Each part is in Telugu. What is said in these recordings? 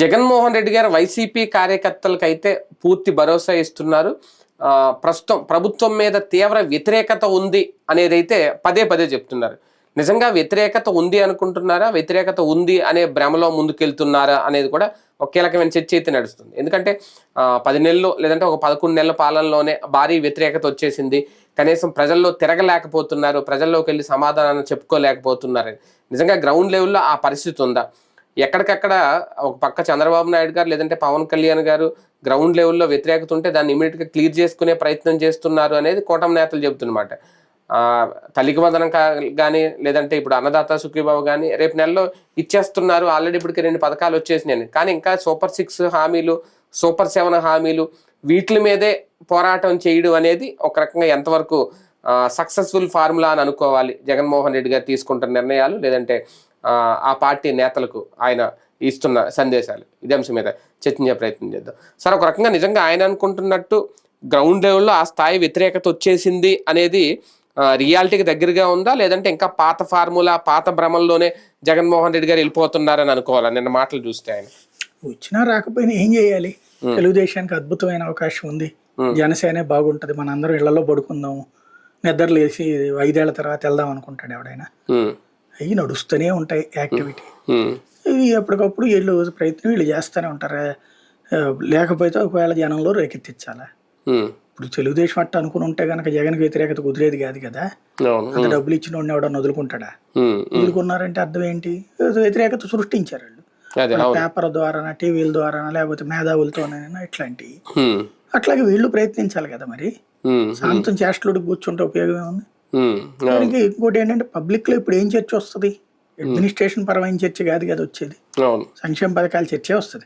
జగన్మోహన్ రెడ్డి గారు వైసీపీ కార్యకర్తలకైతే పూర్తి భరోసా ఇస్తున్నారు. ప్రస్తుతం ప్రభుత్వం మీద తీవ్ర వ్యతిరేకత ఉంది అనేదైతే పదే పదే చెప్తున్నారు. నిజంగా వ్యతిరేకత ఉంది అనుకుంటున్నారా? వ్యతిరేకత ఉంది అనే భ్రమలో ముందుకెళ్తున్నారా అనేది కూడా ఒక కీలకమైన చర్చ అయితే నడుస్తుంది. ఎందుకంటే పది నెలలు లేదంటే ఒక పదకొండు నెలల పాలనలోనే భారీ వ్యతిరేకత వచ్చేసింది. కనీసం ప్రజల్లో తిరగలేకపోతున్నారు. ప్రజల్లోకి వెళ్ళి సమాధానాన్ని చెప్పుకోలేకపోతున్నారు. నిజంగా గ్రౌండ్ లెవెల్లో ఆ పరిస్థితి ఉందా? ఎక్కడికక్కడ ఒక పక్క చంద్రబాబు నాయుడు గారు లేదంటే పవన్ కళ్యాణ్ గారు గ్రౌండ్ లెవెల్లో వ్యతిరేకత ఉంటే దాన్ని ఇమీడియట్గా క్లియర్ చేసుకునే ప్రయత్నం చేస్తున్నారు అనేది కూటమి నేతలు చెబుతున్నమాట. తల్లికి వందనం కానీ లేదంటే ఇప్పుడు అన్నదాత సుఖీబాబు కానీ రేపు నెలలో ఇచ్చేస్తున్నారు. ఆల్రెడీ ఇప్పటికి రెండు పథకాలు వచ్చేసినాయి. కానీ ఇంకా సూపర్ సిక్స్ హామీలు సూపర్ సెవెన్ హామీలు వీటి మీదే పోరాటం చేయడం అనేది ఒక రకంగా ఎంతవరకు సక్సెస్ఫుల్ ఫార్ములా అని అనుకోవాలి. జగన్మోహన్ రెడ్డి గారు తీసుకుంటున్న నిర్ణయాలు లేదంటే ఆ, పార్టీ నేతలకు ఆయన ఇస్తున్న సందేశాలు. ఇదే అంశం మీద చర్చించే ప్రయత్నం చేద్దాం. సార్ ఒక రకంగా నిజంగా ఆయన అనుకుంటున్నట్టు గ్రౌండ్ లెవెల్లో ఆ స్థాయి వ్యతిరేకత వచ్చేసింది అనేది రియాలిటీకి దగ్గరగా ఉందా? లేదంటే ఇంకా పాత ఫార్ములా పాత భ్రమంలోనే జగన్మోహన్ రెడ్డి గారు వెళ్ళిపోతున్నారని అనుకోవాలా? నిన్న మాటలు చూస్తే ఆయన. వచ్చినా రాకపోయినా ఏం చేయాలి? తెలుగుదేశానికి అద్భుతమైన అవకాశం ఉంది. జనసేనే బాగుంటది. మన అందరం ఇళ్ళలో పడుకుందాం నిద్ర లేచి ఐదేళ్ళ తర్వాత వెళ్దాం అనుకుంటాడు ఎవడైనా. అవి నడుస్తూనే ఉంటాయి యాక్టివిటీ. ఇవి ఎప్పటికప్పుడు వీళ్ళు ప్రయత్నం వీళ్ళు చేస్తూనే ఉంటారు. లేకపోతే ఒకవేళ జనంలో రేకెత్తించాలా? ఇప్పుడు తెలుగుదేశం అట్ట అనుకుని ఉంటే కనుక జగన్కి వ్యతిరేకత కుదిరేది కాదు కదా? అంత డబ్బులు ఇచ్చిన వాడిని ఎవడన్నా వదులుకుంటాడా? వదులుకున్నారంటే అర్థం ఏంటి? వ్యతిరేకత సృష్టించారు వాళ్ళు. పేపర్ ద్వారానా టీవీల ద్వారానా లేకపోతే మేధావులతోనైనా ఇట్లాంటివి. అట్లాగే వీళ్ళు ప్రయత్నించాలి కదా మరి? శాంతం చేష్టలుడికి కూర్చుంటే ఉపయోగం ఏముంది? ఉమ్, అవును దానికి ఇంకోటి ఏంటంటే పబ్లిక్లో ఇప్పుడు ఏం చర్చ వస్తుంది? అడ్మినిస్ట్రేషన్ పరమైన చర్చ కాదు కదా వచ్చేది. సంక్షేమ పథకాల చర్చే వస్తుంది.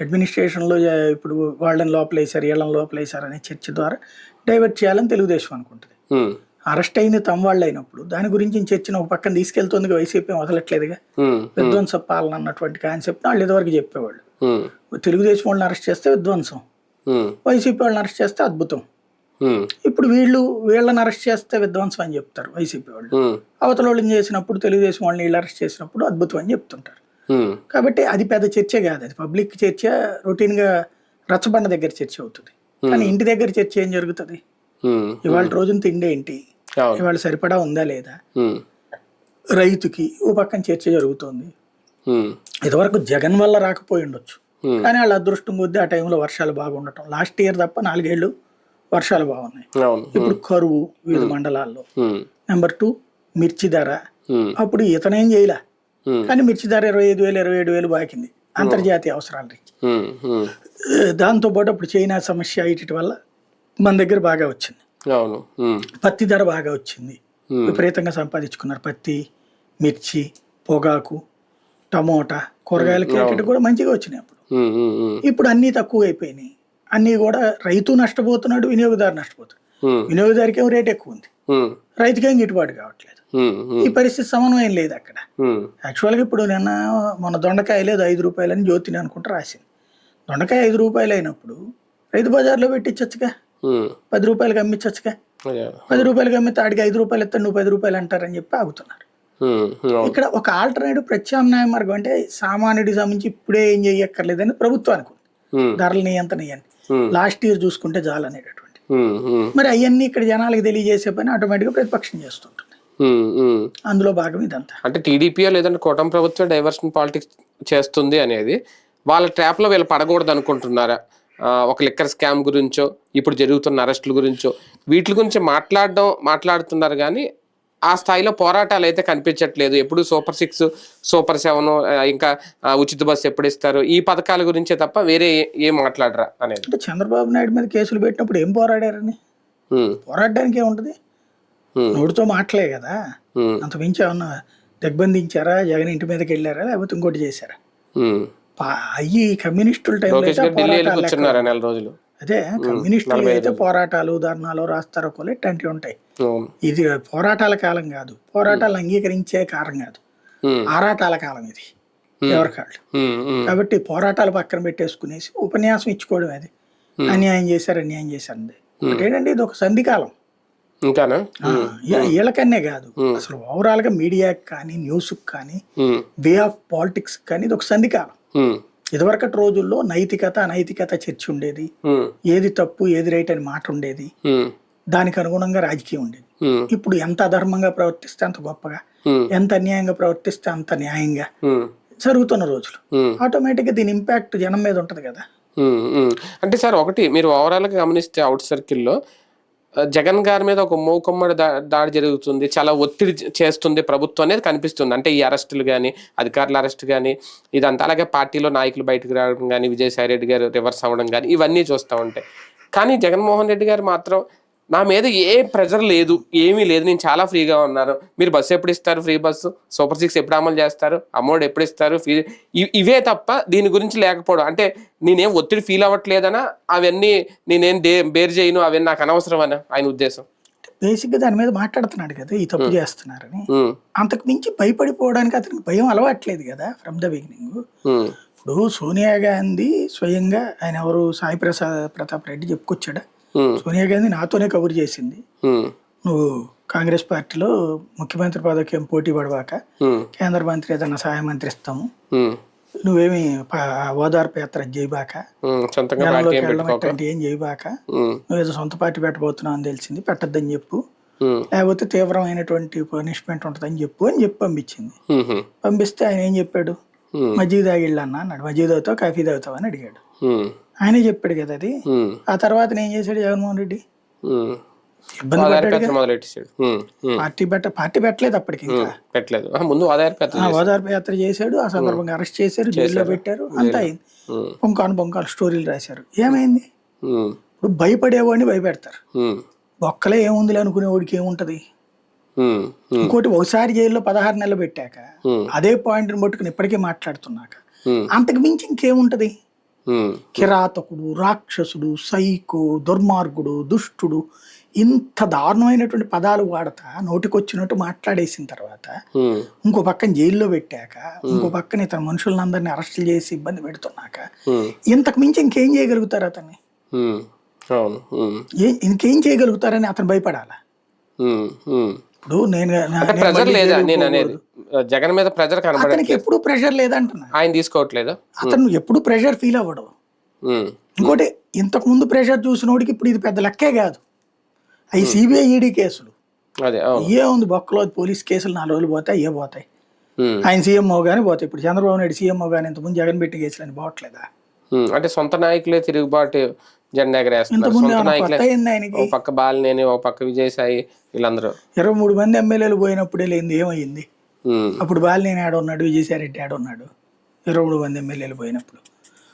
అడ్మినిస్ట్రేషన్లో ఇప్పుడు వాళ్ళని లోపలేశారు వీళ్ళని లోపలేశారు అనే చర్చ ద్వారా డైవర్ట్ చేయాలని తెలుగుదేశం అనుకుంటుంది. అరెస్ట్ అయింది తమ వాళ్ళు అయినప్పుడు దాని గురించి చర్చను ఒక పక్కన తీసుకెళ్తుంది వైసీపీ వదలట్లేదుగా. విధ్వంస పాలన అన్నటువంటి కాన్సెప్ట్ వాళ్ళు ఇదివరకు చెప్పేవాళ్ళు. తెలుగుదేశం వాళ్ళని అరెస్ట్ చేస్తే విధ్వంసం. వైసీపీ వాళ్ళని అరెస్ట్ చేస్తే అద్భుతం. ఇప్పుడు వీళ్ళు వీళ్ళని అరెస్ట్ చేస్తే విధ్వంసం అని చెప్తారు వైసీపీ వాళ్ళు. అవతల వాళ్ళని చేసినప్పుడు తెలుగుదేశం వాళ్ళని వీళ్ళు అరెస్ట్ చేసినప్పుడు అద్భుతం అని చెప్తుంటారు. కాబట్టి అది పెద్ద చర్చే కాదు. అది పబ్లిక్ చర్చ రొటీన్గా రచ్చబండ దగ్గర చర్చ అవుతుంది. కానీ ఇంటి దగ్గర చర్చ ఏం జరుగుతుంది? ఇవాళ రోజున తిండి ఏంటి? ఇవాళ సరిపడా ఉందా లేదా? రైతుకి ఓ పక్కన చర్చ జరుగుతోంది. ఇదివరకు జగన్ వల్ల రాకపోయి ఉండొచ్చు. కానీ వాళ్ళ అదృష్టం కొద్దీ ఆ టైంలో వర్షాలు బాగుండటం. లాస్ట్ ఇయర్ తప్ప నాలుగేళ్ళు వర్షాలు బాగున్నాయి. ఇప్పుడు కరువు వివిధ మండలాల్లో. నెంబర్ టూ మిర్చి ధర. అప్పుడు ఇతనేం చేయలే. కానీ మిర్చి ధర ఇరవై ఐదు వేలు ఇరవై ఏడు వేలు బాకింది. అంతర్జాతీయ అవసరాలు రీత్యా. ఉమ్, ఉమ్, దాంతో పాటు అప్పుడు చైనా సమస్య ఇటు వల్ల మన దగ్గర బాగా వచ్చింది. పత్తి ధర బాగా వచ్చింది. విపరీతంగా సంపాదించుకున్నారు. పత్తి మిర్చి పొగాకు టమోటా కూరగాయలకి కూడా మంచిగా వచ్చినాయి అప్పుడు. ఇప్పుడు అన్నీ తక్కువ అయిపోయినాయి అన్నీ కూడా రైతు నష్టపోతున్నాడు వినియోగదారు నష్టపోతున్నాడు. వినియోగదారికి ఏమో రేట్ ఎక్కువ ఉంది. రైతుకేం గిట్టుబాటు కావట్లేదు. ఈ పరిస్థితి సమన్వయం లేదు అక్కడ. యాక్చువల్గా ఇప్పుడు నిన్న మన దొండకాయ లేదు ఐదు రూపాయలని జ్యోతిని అనుకుంటా రాసింది. దొండకాయ ఐదు రూపాయలు అయినప్పుడు రైతు బజార్లో పెట్టించచ్చుగా? పది రూపాయలకి అమ్మించచ్చుగా. పది రూపాయలకి అమ్మితే ఆడికి ఐదు రూపాయలు ఇస్తాను నువ్వు పది రూపాయలు అంటారని చెప్పి ఆగుతున్నారు. ఇక్కడ ఒక ఆల్టర్నేటివ్ ప్రత్యామ్నాయ మార్గం అంటే సామాన్యుడికి సంబంధించి ఇప్పుడే ఏం చేయక్కర్లేదని ప్రభుత్వానికి ధరల నియంత్రణ ఇవ్వండి లాస్ట్ ఇయర్ చూసుకుంటే చాలు అనేటటువంటి మరి అవన్నీ ఇక్కడ జనాలకు తెలియజేసే పని ఆటోమేటిక్గా ప్రతిపక్షం చేస్తుంటుంది. అందులో భాగం ఇదంతా. అంటే టీడీపీయో లేదంటే కూటమి ప్రభుత్వం డైవర్షన్ పాలిటిక్స్ చేస్తుంది అనేది వాళ్ళ ట్రాప్లో వీళ్ళు పడకూడదు అనుకుంటున్నారా? ఒక లిక్కర్ స్కామ్ గురించో ఇప్పుడు జరుగుతున్న అరెస్టుల గురించో వీటి గురించి మాట్లాడడం మాట్లాడుతున్నారు కానీ ఆ స్థాయిలో పోరాటాలు అయితే కనిపించట్లేదు. ఎప్పుడు సూపర్ సిక్స్ సూపర్ సెవెన్ ఇంకా ఉచిత బస్సు ఎప్పుడు ఇస్తారు? ఈ పథకాల గురించే తప్ప వేరే ఏ- మాట్లాడరా అనేది? అంటే చంద్రబాబు నాయుడు మీద కేసులు పెట్టినప్పుడు ఏం పోరాడారని? పోరాడడానికి ఏముంటుంది నోటితో మాటలే కదా. అంత మించి ఏమన్నా దిగ్బంధించారా? జగన్ ఇంటి మీదకి వెళ్ళారా? లేకపోతే ఇంకోటి చేశారా? అయ్యి కమ్యూనిస్టుల టైంలో. కూర్చున్నారా నెల రోజులు. అదే కమ్యూనిస్టులు అయితే పోరాటాలు ధర్నాలు రాస్తారోకోలు ఇట్లాంటివి ఉంటాయి. ఇది పోరాటాల కాలం కాదు. పోరాటాలు అంగీకరించే కాలం కాదు. ఆరాటాల కాలం ఇది. ఎవరికాళ్ళు కాబట్టి పోరాటాలు పక్కన పెట్టేసుకునేసి ఉపన్యాసం ఇచ్చుకోవడం అది. అన్యాయం చేశారు అన్యాయం చేశారు ఏంటంటే ఇది ఒక సంధికాలం ఇంకానా? ఈ- వీళ్ళకన్నే కాదు. అసలు ఓవరాల్గా మీడియాకి కానీ న్యూస్ కానీ వే ఆఫ్ పాలిటిక్స్ కానీ ఇది ఒక సంధికాలం ఇదివరకటి రోజుల్లో నైతికత అనైతికత చర్చ ఉండేది. ఏది తప్పు ఏది రైట్ అని మాట ఉండేది. దానికి అనుగుణంగా రాజకీయం ఉండేది. ఇప్పుడు ఎంత అధర్మంగా ప్రవర్తిస్తే అంత గొప్పగా ఎంత అన్యాయంగా ప్రవర్తిస్తే అంత న్యాయంగా జరుగుతున్న రోజులు. ఉమ్. ఆటోమేటిక్గా దీని ఇంపాక్ట్ జనం మీద ఉంటది కదా. అంటే సార్ ఒకటి మీరు ఓవరాల్గా గమనిస్తే అవుట్ సర్కిల్లో జగన్ గారి మీద ఒక మూకుమ్మడి దా దాడి జరుగుతుంది. చాలా ఒత్తిడి చేస్తుంది ప్రభుత్వం అనేది కనిపిస్తుంది. అంటే ఈ అరెస్టులు కానీ అధికారుల అరెస్ట్ కానీ ఇదంతా. అలాగే పార్టీలో నాయకులు బయటకు రావడం కానీ విజయసాయి రెడ్డి గారు రివర్స్ అవ్వడం కానీ ఇవన్నీ చూస్తూ ఉంటాయి. కానీ జగన్మోహన్ రెడ్డి గారు మాత్రం నా మీద ఏ ప్రెజర్ లేదు ఏమీ లేదు. నేను చాలా ఫ్రీగా ఉన్నాను. మీరు బస్సు ఎప్పుడు ఇస్తారు? Free bus? సూపర్ సిక్స్ ఎప్పుడు అమలు చేస్తారు? అమౌంట్ ఎప్పుడు ఇస్తారు? ఫీ ఇవే తప్ప దీని గురించి లేకపోవడం. అంటే నేనేం ఒత్తిడి ఫీల్ అవ్వట్లేదనా? అవన్నీ నేనేం డే బేర్ చేయను? అవన్నీ నాకు అనవసరం అని ఆయన ఉద్దేశం. బేసిక్గా దాని మీద మాట్లాడుతున్నాడు కదా ఈ తప్పు చేస్తున్నారని. అంతకు మించి భయపడిపోవడానికి అతనికి భయం అలవాట్లేదు కదా ఫ్రమ్ ద బిగినింగ్ ఇప్పుడు సోనియా గాంధీ స్వయంగా ఆయన ఎవరు సాయి ప్రసాద్ ప్రతాప్ రెడ్డి చెప్పుకొచ్చాడా? సోనియా గాంధీ నాతోనే కబురు చేసింది. నువ్వు కాంగ్రెస్ పార్టీలో ముఖ్యమంత్రి పదవికి పోటీ పడవాక కేంద్ర మంత్రి ఏదైనా సహాయ మంత్రి ఇస్తాము. నువ్వేమి ఓదార్పు యాత్ర చేయబాక? జనంలోకి ఏం వెళ్ళడం పెట్టుకోక? ఇట్లాంటి ఏం చేయబాక? ఉమ్, నువ్వేదో సొంత పార్టీ పెట్టబోతున్నావు అని తెలిసింది. పెట్టద్దని చెప్పు. లేకపోతే తీవ్రమైనటువంటి పనిష్మెంట్ ఉంటుందని చెప్పు అని చెప్పి పంపించింది. పంపిస్తే ఆయన ఏం చెప్పాడు? మజ్జిగ తాగిళ్ళు అన్న అన్నాడు. మజ్జిగ తాగుతావు కాఫీ తాగుతావు అని అడిగాడు ఆయనే చెప్పాడు కదా అది. ఆ తర్వాత నేను చేశాడు? జగన్మోహన్ రెడ్డి. ఇబ్బంది పడ్డాడు పార్టీ పెట్ట పార్టీ పెట్టలేదు అప్పటికి ఇంకా. పెట్టలేదు. ఆ, ముందు ఓదార్పు యాత్ర చేశాడు. ఆ సందర్భంగా అరెస్ట్ చేశారు జైల్లో పెట్టారు. అంతా అయింది. పొంకాను పొంకాలు స్టోరీలు రాశారు. ఏమైంది? ఇప్పుడు భయపడేవాడిని భయపెడతారు. ఒక్కలే ఏముందిలే అనుకునేవాడికి ఏముంటది? ఇంకోటి ఒకసారి జైల్లో పదహారు నెలలు పెట్టాక అదే పాయింట్ని పట్టుకుని ఇప్పటికీ మాట్లాడుతున్నాక అంతకు మించి ఇంకేముంటది? కిరాతకుడు రాక్షసుడు సైకో దుర్మార్గుడు దుష్టుడు ఇంత దారుణమైనటువంటి పదాలు వాడతా నోటికొచ్చినట్టు మాట్లాడేసిన తర్వాత ఇంకో పక్కన జైల్లో పెట్టాక ఇంకో పక్కన ఇతను మనుషులందరినీ అరెస్టులు చేసి ఇబ్బంది పెడుతున్నాక ఇంతకు మించి ఇంకేం చేయగలుగుతారు అతన్ని? ఇంకేం చేయగలుగుతారని అతను భయపడాలా. ఇప్పుడు నేను మళ్ళీ లేదా? నేను అనేది. జగన్ మీద ప్రెజర్ అతనికి కనబడట్లేదు ఎప్పుడు ప్రెషర్ లేదంటున్నా. ఆయన తీసుకోవట్లేదు. అతను ఎప్పుడు ప్రెషర్ ఫీల్ అవ్వడు. ఇంకోటి ఇంతకు ముందు ప్రెషర్ చూసినోడికి ఇప్పుడు ఇది పెద్ద లెక్కే కాదు. అవి సిబిఐ ఈడీ కేసులు. అదే అవును. ఏ ఉంది బొక్కలో పోలీస్ కేసులు నాలుగు రోజులు పోతాయి ఏ పోతాయి. ఆయన సీఎంఓ కానీ పోతాయి. ఇప్పుడు చంద్రబాబు నాయుడు సీఎంఓ కానీ ఇంతకుముందు జగన్ పెట్టి కేసులు అని పోవట్లేదా అంటే సొంత నాయకులే తిరుగుబాటు జెండా ఎగరేస్తున్నారు. సొంత నాయకులే. ఓ పక్క బాలినేని ఓ పక్క విజయసాయి వీళ్ళందరూ. ఇరవై మూడు మంది ఎమ్మెల్యేలు పోయినప్పుడే లేనిది ఏమైంది అప్పుడు బాలినేని ఆడ ఉన్నాడు విజయసాయి రెడ్డి ఆడ ఉన్నాడు. ఇరవై మూడు మంది ఎమ్మెల్యేలు పోయినప్పుడు.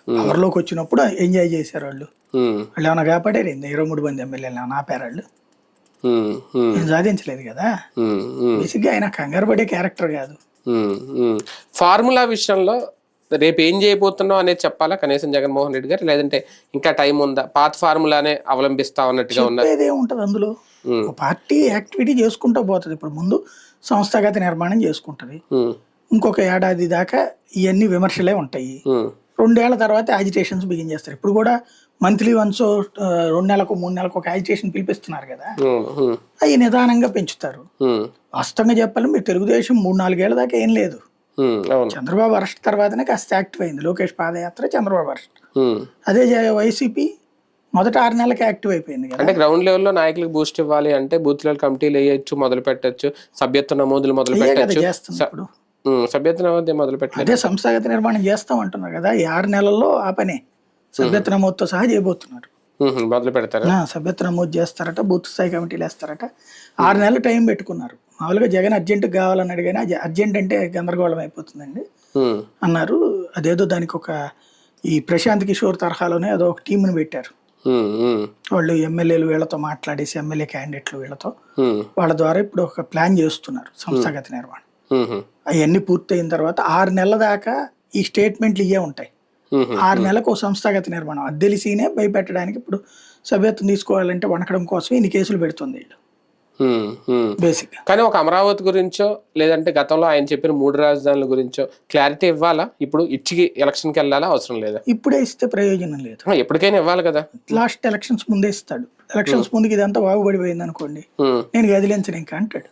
పవర్లోకి వచ్చినప్పుడు ఎంజాయ్ చేశారు వాళ్ళు. వాళ్ళు ఏమైనా కాపాడారు ఇరవై మూడు మంది ఎమ్మెల్యేలు ఏమైనా ఆపారు వాళ్ళు? ఏం సాధించలేదు కదా. బేసిక్గా ఆయన కంగారు పడే క్యారెక్టర్ కాదు. ఫార్ములా విషయంలో రేపు ఏం చేయబోతున్నావు అనేది చెప్పాలా కనీసం జగన్మోహన్ రెడ్డి గారు? లేదంటే ఇంకా టైం ఉందా? పాత ఫార్ములానే అవలంబిస్తా ఉన్నట్టుగా ఉన్నారు. చెప్పేది ఏముంటది అందులో? పార్టీ యాక్టివిటీ చేసుకుంటూ పోతుంది. ఇప్పుడు ముందు సంస్థాగత నిర్మాణం చేసుకుంటది. ఇంకొక ఏడాది దాకా ఇవన్నీ విమర్శలే ఉంటాయి. రెండేళ్ళ తర్వాత యాజిటేషన్స్ బిగిన్ చేస్తారు. ఇప్పుడు కూడా మంత్లీ వన్స్ రెండు నెలలకు మూడు నెలలకు ఒక యాజిటేషన్ పిలిపిస్తున్నారు కదా? అవి నిదానంగా పెంచుతారు. వాస్తవంగా చెప్పాలి మీరు తెలుగుదేశం మూడు నాలుగేళ్ళ దాకా ఏం లేదు. చంద్రబాబు అరెస్ట్ తర్వాతనే కాస్త యాక్టివ్ అయింది లోకేష్ పాదయాత్ర చంద్రబాబు అరెస్ట్. అదే వైసీపీ మొదట ఆరు నెలలకి యాక్టివ్ అయిపోయింది అంటే గ్రౌండ్ లెవెల్లో నాయకులకు బూస్ట్ ఇవ్వాలి అంటే బూత్ లెవెల్ కమిటీలు వేయొచ్చు మొదలు పెట్టచ్చు సభ్యత్వ నమోదులు మొదలు పెట్టచ్చు. సభ్యత్వ నమోదు మొదలు పెట్టలేదు. అదే సంస్థాగత నిర్మాణం చేస్తాం అంటున్నారు కదా ఈ ఆరు నెలల్లో ఆ పనే. సభ్యత్వ నమోదుతో సహా చేయబోతున్నారు. మొదలు పెడతారా? సభ్యత్వ నమోదు చేస్తారట బూత్ స్థాయి కమిటీలు వేస్తారట. ఆరు నెలలు టైం పెట్టుకున్నారు. మామూలుగా జగన్ అర్జెంట్ కావాలన్నాడు కానీ అది అర్జెంట్ అంటే గందరగోళం అయిపోతుందండి. అన్నారు. అదేదో దానికి ఒక ఈ ప్రశాంత్ కిషోర్ తరహాలోనే అదో ఒక టీంని పెట్టారు. వాళ్ళు ఎమ్మెల్యేలు వీళ్ళతో మాట్లాడేసి ఎమ్మెల్యే క్యాండిడేట్లు వీళ్ళతో వాళ్ళ ద్వారా ఇప్పుడు ఒక ప్లాన్ చేస్తున్నారు సంస్థాగత నిర్మాణం ఉమ్, అవన్నీ పూర్తయిన తర్వాత ఆరు నెలల దాకా ఈ స్టేట్మెంట్లు ఇవే ఉంటాయి. ఆరు నెలలకు సంస్థాగత నిర్మాణం అది తెలిసినే భయపెట్టడానికి ఇప్పుడు సభ్యత్వం తీసుకోవాలంటే వణకడం కోసం ఇన్ని కేసులు పెడుతుంది వీళ్ళు. బేసిక్ కానీ ఒక అమరావతి గురించో లేదంటే గతంలో ఆయన చెప్పిన మూడు రాజధానుల గురించో క్లారిటీ ఇవ్వాలా? ఇప్పుడు ఇచ్చికి ఎలక్షన్కి వెళ్ళాలా? అవసరం లేదా? ఇప్పుడే ఇస్తే ప్రయోజనం లేదు. ఎప్పటికైనా ఇవ్వాలి కదా? లాస్ట్ ఎలక్షన్స్ ముందే ఇస్తాడు. ఎలక్షన్స్ ముందుకి ఇదంతా బాగుపడిపోయింది అనుకోండి నేను కదిలించను ఇంకా అంటాడు.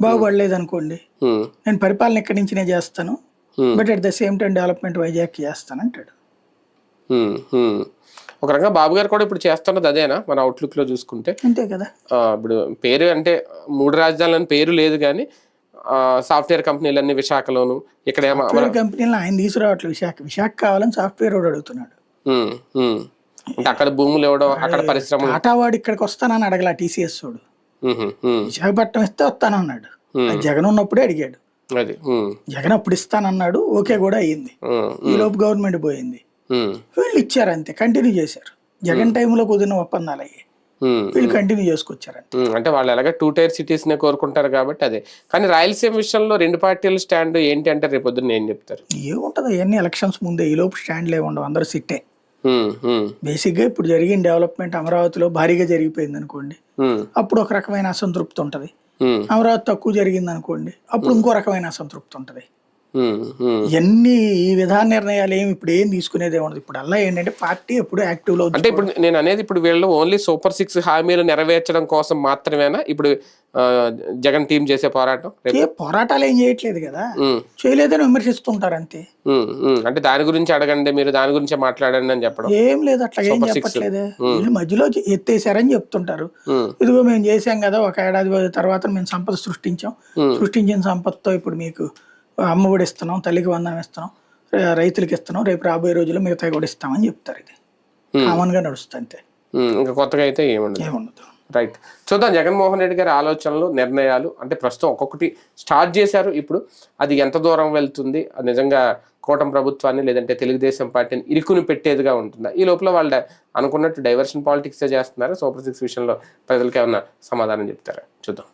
బాగుపడలేదు అనుకోండి నేను పరిపాలన ఎక్కడి నుంచినే చేస్తాను Hmm. But at the same time development Vizag చేస్తానంటాడు. Hmm, హ్మ్. ఒక రకంగా బాబు గారు కూడా ఇప్పుడు చేస్తున్నది అదేనా? మన అవుట్లుక్లో చూసుకుంటే. అంతే కదా. ఇప్పుడు పేరు అంటే మూడు రాజధానులని పేరు లేదు కానీ సాఫ్ట్వేర్ కంపెనీలన్నీ విశాఖలోను ఇక్కడ కంపెనీలో ఆయన తీసుకురావట్లేదు. విశాఖ విశాఖ కావాలని సాఫ్ట్వేర్ వాడు అడుగుతున్నాడు. అక్కడ భూములు ఇవ్వడం అక్కడ పరిశ్రమలు. టాటా వాడు ఇక్కడికి వస్తానని అడగల టీసీఎస్ వాడు. విశాఖపట్నం ఇస్తే వస్తానన్నాడు. జగన్ ఉన్నప్పుడే అడిగాడు. జగన్ అప్పుడు ఇస్తానన్నాడు ఓకే కూడా అయ్యింది. ఈ లోపు గవర్నమెంట్ పోయింది. వీళ్ళు ఇచ్చారు అంతే కంటిన్యూ చేశారు. జగన్ టైంలో కుదిరిన ఒప్పందాలు అయ్యాయి. హ్మ్. వీళ్ళు కంటిన్యూ చేసుకొచ్చారు అంటే వాళ్ళు ఎలాగ టూ టైర్ సిటీస్ నే కోరుకుంటారు కాబట్టి అదే. కానీ రాయలసీమ విషయంలో రెండు పార్టీల స్టాండ్ ఏంటి అంటే రేపు పొద్దున్న ఏం చెప్తారు? ఏముంటది అవన్నీ ఎలక్షన్స్ ముందే ఈ లోపు స్టాండ్లే ఉండవు అందరూ సిట్టే బేసిక్గా ఇప్పుడు జరిగిన డెవలప్మెంట్ అమరావతిలో భారీగా జరిగిపోయింది అనుకోండి అప్పుడు ఒక రకమైన అసంతృప్తి ఉంటుంది. అమరావతి తక్కువ జరిగింది అనుకోండి అప్పుడు ఇంకో రకమైన అసంతృప్తి ఉంటుంది. ఇవన్నీ ఈ విధాన నిర్ణయాలు ఏమి ఇప్పుడు ఏం తీసుకునేదే ఉండదు. ఇప్పుడు అలా ఏంటంటే పార్టీ ఎప్పుడు యాక్టివ్లో అంటే ఇప్పుడు నేను అనేది ఇప్పుడు వీళ్ళు ఓన్లీ సూపర్ సిక్స్ హామీలు నెరవేర్చడం కోసం మాత్రమేనా? ఇప్పుడు జగన్ టీం చేసే పోరాటం? పోరాటాలు ఏం చేయట్లేదు కదా. చేయలేదని విమర్శిస్తుంటారు అంతే. అంటే దాని గురించి అడగండి మీరు దాని గురించే మాట్లాడండి అని చెప్పడం. ఏం లేదు అట్లా ఏం. చెప్పట్లేదే. వీళ్ళు మధ్యలో ఎత్తేసారని చెప్తుంటారు. ఇదిగో మేము చేసాం కదా ఒక ఏడాది తర్వాత మేము సంపద సృష్టించాం. సృష్టించిన సంపదతో ఇప్పుడు మీకు అమ్మఒడి ఇస్తున్నాం తల్లికి వందనం ఇస్తున్నాం రైతులకి ఇస్తున్నాం రేపు రాబోయే రోజుల్లో మిగతా కూడా ఇస్తామని చెప్తారు ఇది కామన్గా నడుస్తుంది అంతే. ఇంకా కొత్తగా అయితే ఏముండదు. ఏముండదు. రైట్. చూద్దాం జగన్మోహన్ రెడ్డి గారి ఆలోచనలు నిర్ణయాలు అంటే ప్రస్తుతం ఒక్కొక్కటి స్టార్ట్ చేశారు. ఇప్పుడు అది ఎంత దూరం వెళ్తుంది? అది నిజంగా కూటమి ప్రభుత్వాన్ని లేదంటే తెలుగుదేశం పార్టీని ఇరుకుని పెట్టేదిగా ఉంటుందా? ఈ లోపల వాళ్ళు అనుకున్నట్టు డైవర్షన్ పాలిటిక్స్ చేస్తున్నారు? సూపర్ సిక్స్ విషయంలో ప్రజలకు ఏమన్నా సమాధానం చెప్తారా? చూద్దాం.